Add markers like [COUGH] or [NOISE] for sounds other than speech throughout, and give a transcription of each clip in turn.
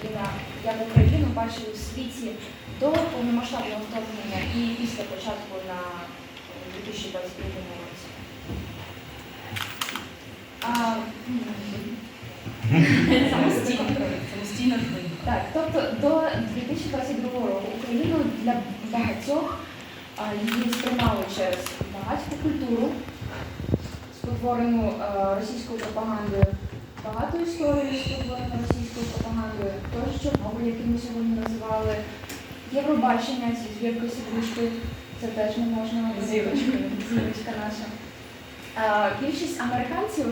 країна, як Україну бачили в світі до повномасштабного вторгнення і після початку на 2022 році. А, [LAUGHS] Самостійно. Самостійно. Так, тобто до 2022 року Україну для багатьох її сприймали через багатську культуру, спотворену російською пропагандою, багату історію, спотворену пропагандою, теж Чорнобиль, який ми сьогодні називали, Євробачення зі звіркою сідлючкою, це теж не можна Зірочкою. зірочка наша. А, Більшість американців,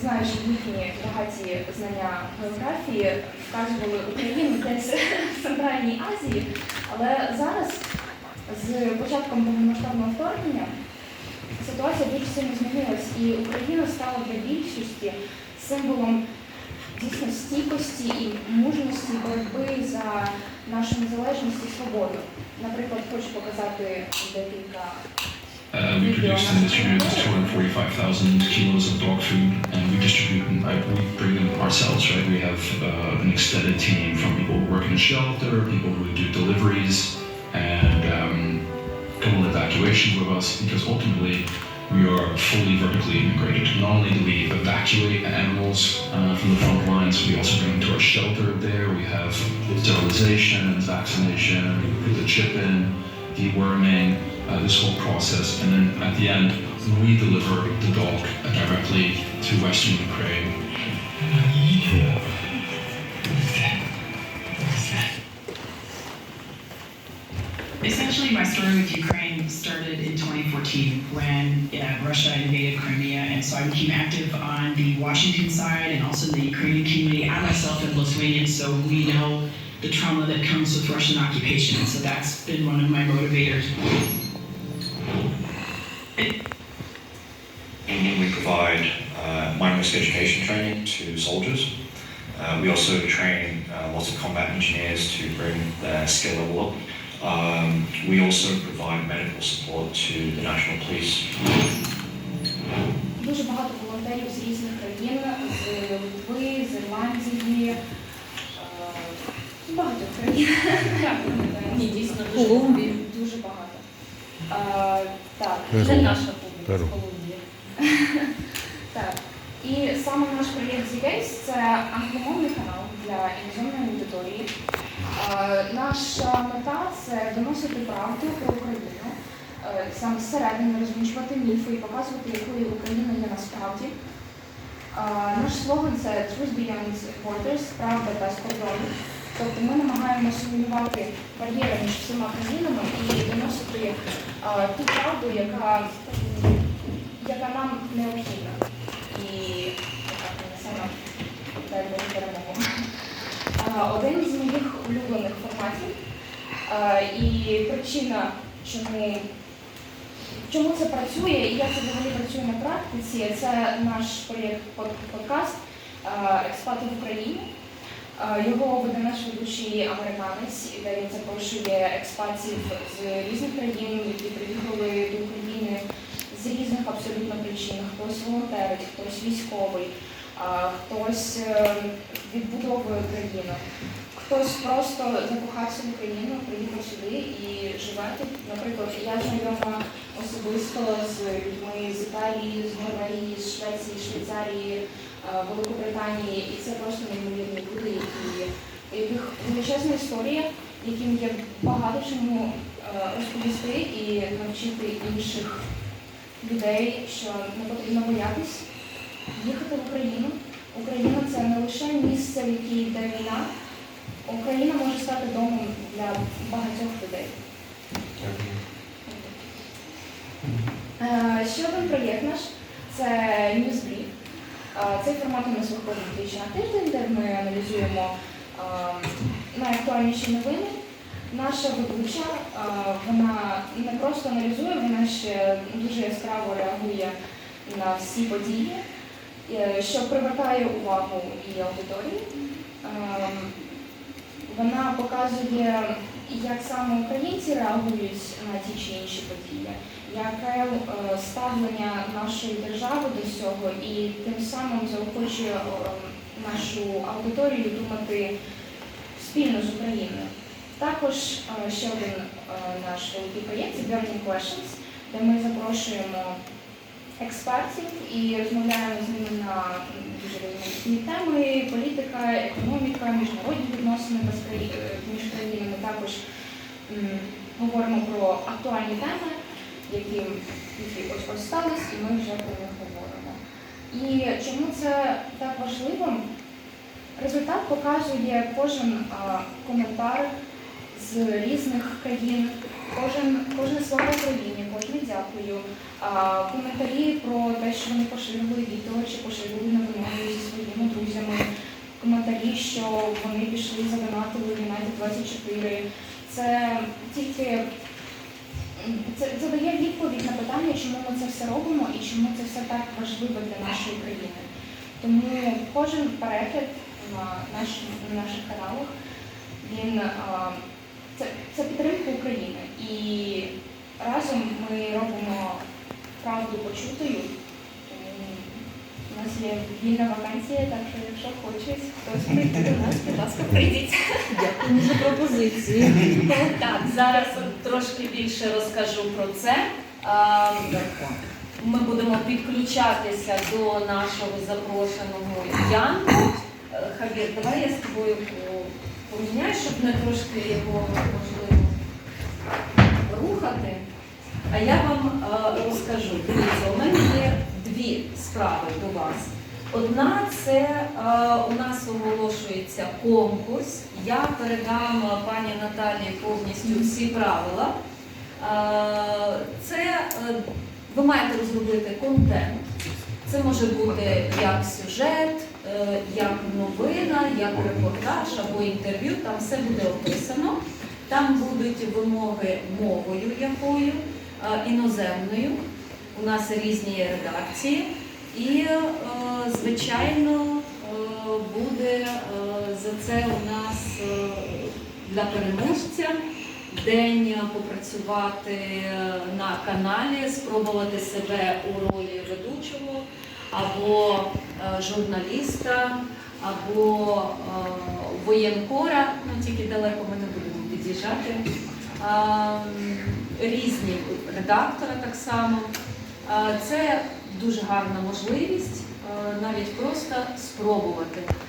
знаючи їхні багаті знання географії, вказували Україну десь в Центральній Азії, але зараз з початком повномасштабного вторгнення ситуація дуже сильно змінилась, і Україна стала для більшості символом дійсно стійкості і мужності боротьби за нашу незалежність і свободу. Наприклад, хочу показати декілька Uh, we produce and distribute 245,000 kilos of dog food, and we distribute them. I, we bring them ourselves, right? We have uh, an extended team from people who work in the shelter, people who do deliveries, and um, couple evacuations with us because ultimately we are fully vertically integrated. Not only do we evacuate animals uh, from the front lines, we also bring them to our shelter there. We have sterilization, vaccination, we put the chip in, deworming, uh, this whole process, and then at the end, we deliver the dog directly to Western Ukraine. Essentially, my story with Ukraine started in 2014 when uh, Russia invaded Crimea, and so I became active on the Washington side and also the Ukrainian community. I myself am Lithuanian, so we know the trauma that comes with Russian occupation. So that's been one of my motivators. And We provide uh, risk education training to soldiers. Uh, we also train uh, lots of combat engineers to bring their skill level up. Um, we also provide medical support to the National Police. Дуже багато волонтерів з різних країн, з Литви, з Ірландії, е, з багатьох країн. Ні, дійсно дуже Колумбії. Дуже багато. Е, Так, Це наша публіка з Колумбії. так. І саме наш проєкт ZBase – це англомовний канал для іноземної аудиторії. Е, Наша мета це доносити правду про Україну, е, саме зсередини розвінчувати міфи і показувати, якою Україна є насправді. Е, Наш слоган це Truth Beyond Borders, правда без кордонів. Тобто ми намагаємося сумнівати бар'єри між всіма країнами і доносити ту правду, яка, яка нам необхідна і яка принесе нам перемогу. Е, Один з моїх улюблених форматів е, і причина, чому, чому це працює і як це взагалі працює на практиці, це наш проєкт подкаст е, Експати в Україні. Його веде наш ведучий американець, де він запрошує експатів з різних країн, які приїхали до України з різних абсолютно причин. Хтось волонтерить, хтось військовий, а, хтось е, відбудовує країну, хтось просто закохався в Україну, приїхав сюди і живе тут. Наприклад, я знайома особисто з людьми з Італії, з Норвегії, з Швеції, Швейцарії, е, Великобританії, і це просто неймовірні люди, які яких величезна історія, яким є багато чому е, розповісти і навчити інших людей, що не потрібно боятись їхати в Україну. Україна це не лише місце, в якій йде війна. Україна може стати домом для багатьох людей. Е, Ще один проєкт наш це Newsbrief. Е, Цей формат у нас виходить двічі на тиждень, де ми аналізуємо е, найактуальніші новини. Наша ведуча, вона не просто аналізує, вона ще дуже яскраво реагує на всі події, що привертає увагу і аудиторії. Ем, Вона показує, як саме українці реагують на ті чи інші події, яке е, ставлення нашої держави до цього, і тим самим заохочує е, нашу аудиторію думати спільно з Україною. Також е, ще один е, наш великий проєкт Burning Questions, де ми запрошуємо експертів і розмовляємо з ними на дуже різноманітні теми: політика, економіка, міжнародні відносини між країнами. Також говоримо про актуальні теми, які, які ось ось стались, і ми вже про них говоримо. І чому це так важливо? Результат показує кожен коментар з різних країн, кожен, кожне слово Україні, кожне дякую. А, коментарі про те, що вони поширювали відео чи поширювали новини зі своїми друзями. Коментарі, що вони пішли задонатили в United 24. Це тільки це, це дає відповідь на питання, чому ми це все робимо і чому це все так важливо для нашої країни. Тому кожен перегляд на, наш, на наших каналах він а, це, це підтримка України. І разом ми робимо правду почутою. У нас є вільна вакансія, так що якщо хочуть хтось прийти до нас, будь ласка, прийдіть. Дякую за пропозиції. Так, зараз трошки більше розкажу про це. Ми будемо підключатися до нашого запрошеного Янку. Е, Хавір, давай я з тобою поміняю, щоб не трошки його можливо рухати. А я вам е, розкажу. Дивіться, у мене є дві справи до вас. Одна це е, у нас оголошується конкурс. Я передам е, пані Наталії повністю всі правила. Це ви маєте розробити контент. Це може бути як сюжет, як новина, як репортаж або інтерв'ю. Там все буде описано. Там будуть вимоги мовою якою, е, іноземною. У нас різні редакції. І, е, звичайно, е, буде за це у нас для переможця день попрацювати на каналі, спробувати себе у ролі ведучого або журналіста, або воєнкора, ну тільки далеко ми не будемо під'їжджати. А, м, Різні редактори так само. Це дуже гарна можливість е, навіть просто спробувати.